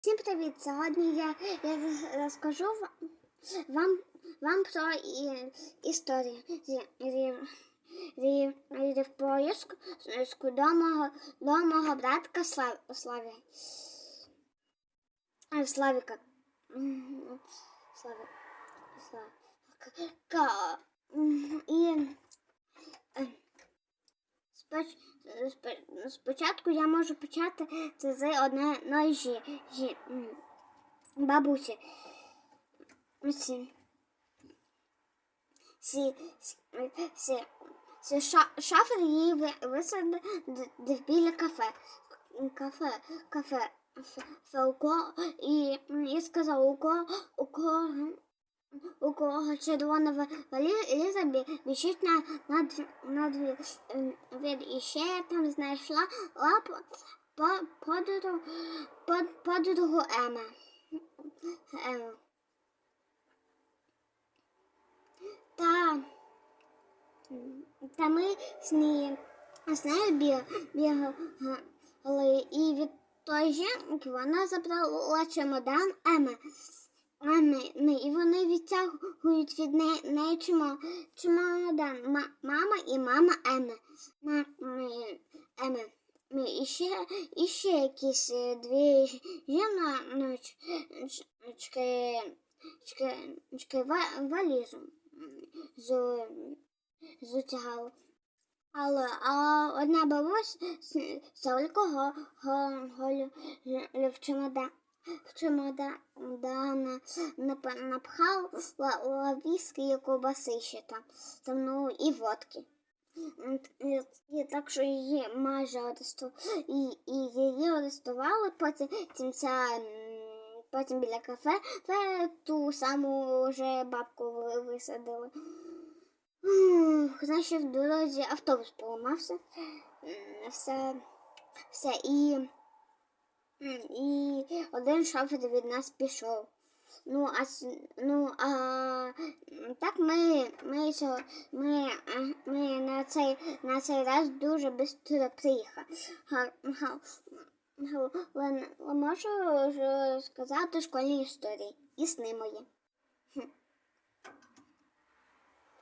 Всім привіт! Сьогодні я, я розкажу вам, вам про і, історію рів, з- до мого, до мого братка Слав, Славі. А, Славіка. Славіка. І спочатку я можу почати це з одної жі, жі, бабусі. Сі, сі, сі, сі шафер її ви- висадив біля кафе. Кафе, кафе, фе, фе, у і, і сказав, у кого, у кого, у кого червона ва- валіза біжить на, на, на дві, ем. І ще я там знайшла лапу по, подругу, под, подругу Ема. Ему. Та, та ми з нею, з нею біг- бігали, і від тої жінки вона забрала чемодан Еми. Еми, ну, і вони відтягують від неї, неї чемо, чемодан. Ма- мама і мама Еми. Ма, ми- Еми. Ми І ще, і ще якісь е, дві жіночки чки, валізу з, затягали. Але а одна бабусь з алкоголю в чемодан в чемодана нап- напхав віскі і ковбаси ще там, там ну, і водки. І, так що її майже арестували, і, і її арестували, потім цим ця, потім біля кафе ту саму вже бабку висадили. Значить, в дорозі автобус поламався. Все, все, і, і один шофер від нас пішов. Ну, а, ну, а так ми, ми, ми, е, ми на, цей, на цей раз дуже швидко приїхали. Можу ж сказати школьні історії і сни мої.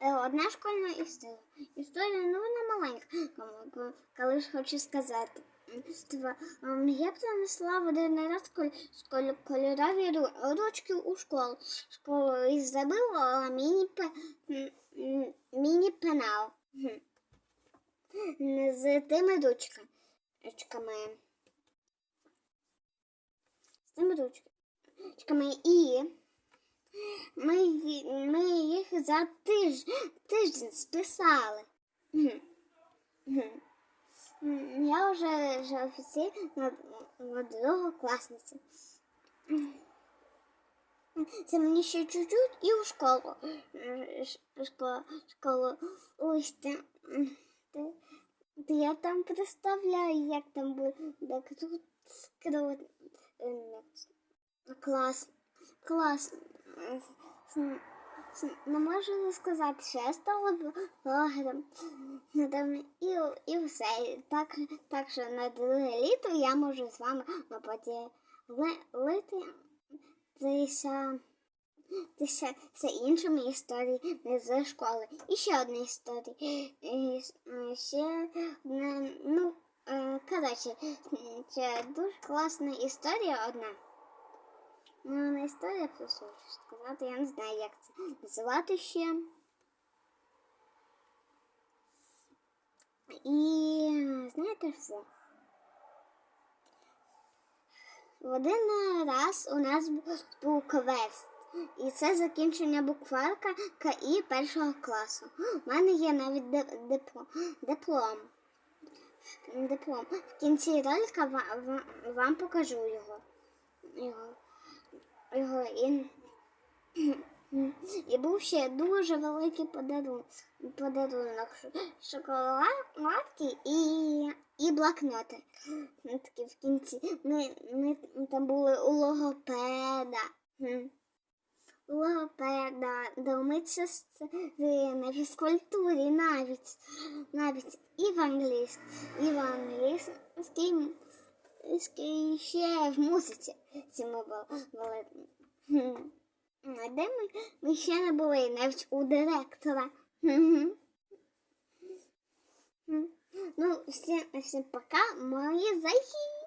Е, Одна школьна історія. Історія, ну вона маленька, коли ж хочу сказати. Ем, Я принесла в один раз коль- кольорові ручки у школу. Школу і забила міні-пенал. З тими ручка- ручками. З тими ручками. І ми, ми їх за тиж, тиждень списали. Я вже, офіційно на другокласниця. Це мені ще чуть-чуть і у школу. Е, Школу, школу. Ось ти, ти, я там представляю, як там буде круто. Е, Клас. Клас. Не можу не сказати, що я стала блогером. Ну, і, і все. Так, так що на друге літо я можу з вами поділити це іншими історіями з школи. І ще одна історія. І ще одна, ну, е, коротше, це дуже класна історія одна. Ну, не історія просто хочу сказати, я не знаю, як це називати ще. І знаєте що? В один раз у нас був квест. І це закінчення букварка КІ першого класу. У мене є навіть диплом. диплом. В кінці ролика ва- ва- вам покажу його. Його. І, був ще дуже великий подарунок. Подарунок. Шоколадки і, і блокноти. Ну, Такі в кінці. Ми, ми там були у логопеда. У Логопеда, до медсестри, на фізкультурі навіть. Навіть і в англійській, і в англійській ще- в музиці ці ми були. Де ми? Ми ще не були навіть у директора. Ну, всім, всім пока, мої захи.